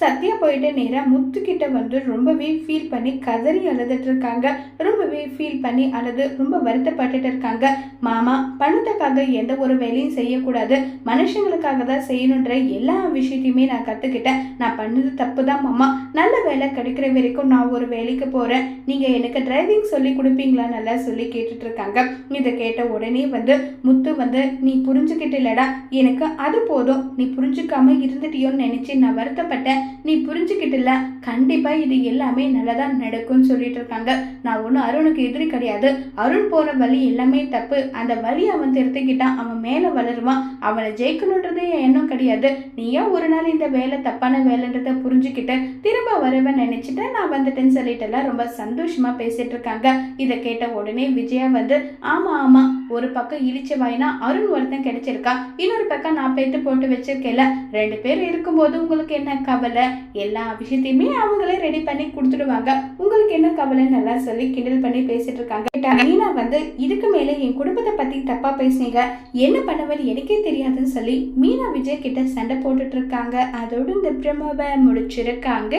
சத்யா போயிட்டு நேராக முத்துக்கிட்ட வந்து ரொம்பவே ஃபீல் பண்ணி கதறி அழுதுட்டு இருக்காங்க. ரொம்பவே ஃபீல் பண்ணி அழுது ரொம்ப வருத்தப்பட்டுட்டு இருக்காங்க. மாமா பணத்துக்காக எந்த ஒரு வேலையும் செய்யக்கூடாது. மனுஷங்களுக்காக தான் செய்யணுன்ற எல்லா விஷயத்தையுமே நான் கற்றுக்கிட்டேன் நான் பண்ணது தப்பு தான் மாமா. நல்ல வேலை கிடைக்கிற வரைக்கும் நான் ஒரு வேலைக்கு போகிறேன் நீங்கள் எனக்கு டிரைவிங் சொல்லி கொடுப்பீங்களா நல்லா சொல்லி கேட்டுட்டு இருக்காங்க. இதை கேட்ட உடனே வந்து முத்து வந்து நீ புரிஞ்சுக்கிட்டலடா. எனக்கு அது போதும். நீ புரிஞ்சுக்காம இருந்துட்டியோன்னு நினச்சி நான் வருத்தப்பட்டேன். நீ புரிஞ்சுக்கிட்டல கண்டிப்பாக இது எல்லாமே நல்லதாக நடக்கும்னு சொல்லிட்டு இருக்காங்க. நான் ஒன்றும் அருணுக்கு எதிரி கிடையாது. அருண் போகிற வழி எல்லாமே தப்பு. அந்த வழியை அவன் திருத்திக்கிட்டான். அவன் மேலே வளருவான். அவனை ஜெயிக்கணுன்றது என் எண்ணம் கிடையாது. நீயா ஒரு நாள் இந்த வேலை தப்பான வேலைன்றத புரிஞ்சுக்கிட்டு திரும்ப வரவன் நினச்சிட்டு நான் வந்துட்டேன்னு சொல்லிட்டுலாம் ரொம்ப சந்தோஷமாக பேசிகிட்டு இருக்காங்க. இதை கேட்ட உடனே விஜயா வந்து ஆமாம் ஆமாம் ஒரு பக்கம் இழிச்ச வாயினா அருண் ஒருத்தன் கிடைச்சிருக்கா இன்னொரு பக்கம் நான் பேத்து போட்டு வச்சிருக்கேல ரெண்டு பேர் இருக்கும்போது உங்களுக்கு என்ன கவலை? எல்லா விஷயத்தையுமே அவங்களே ரெடி பண்ணி கொடுத்துடுவாங்க. உங்களுக்கு என்ன கவலைன்னு நல்லா சொல்லி கிண்டல் பண்ணி பேசிட்டு இருக்காங்க. மீனா வந்து இதுக்கு மேலே என் குடும்பத்தை பத்தி தப்பா பேசுனீங்க. என்ன பண்ணுவேன்னு எனக்கே தெரியாதுன்னு சொல்லி மீனா விஜய் கிட்ட சண்டை போட்டுட்டு இருக்காங்க. அதோடு இந்த பிரமவை முடிச்சிருக்காங்க.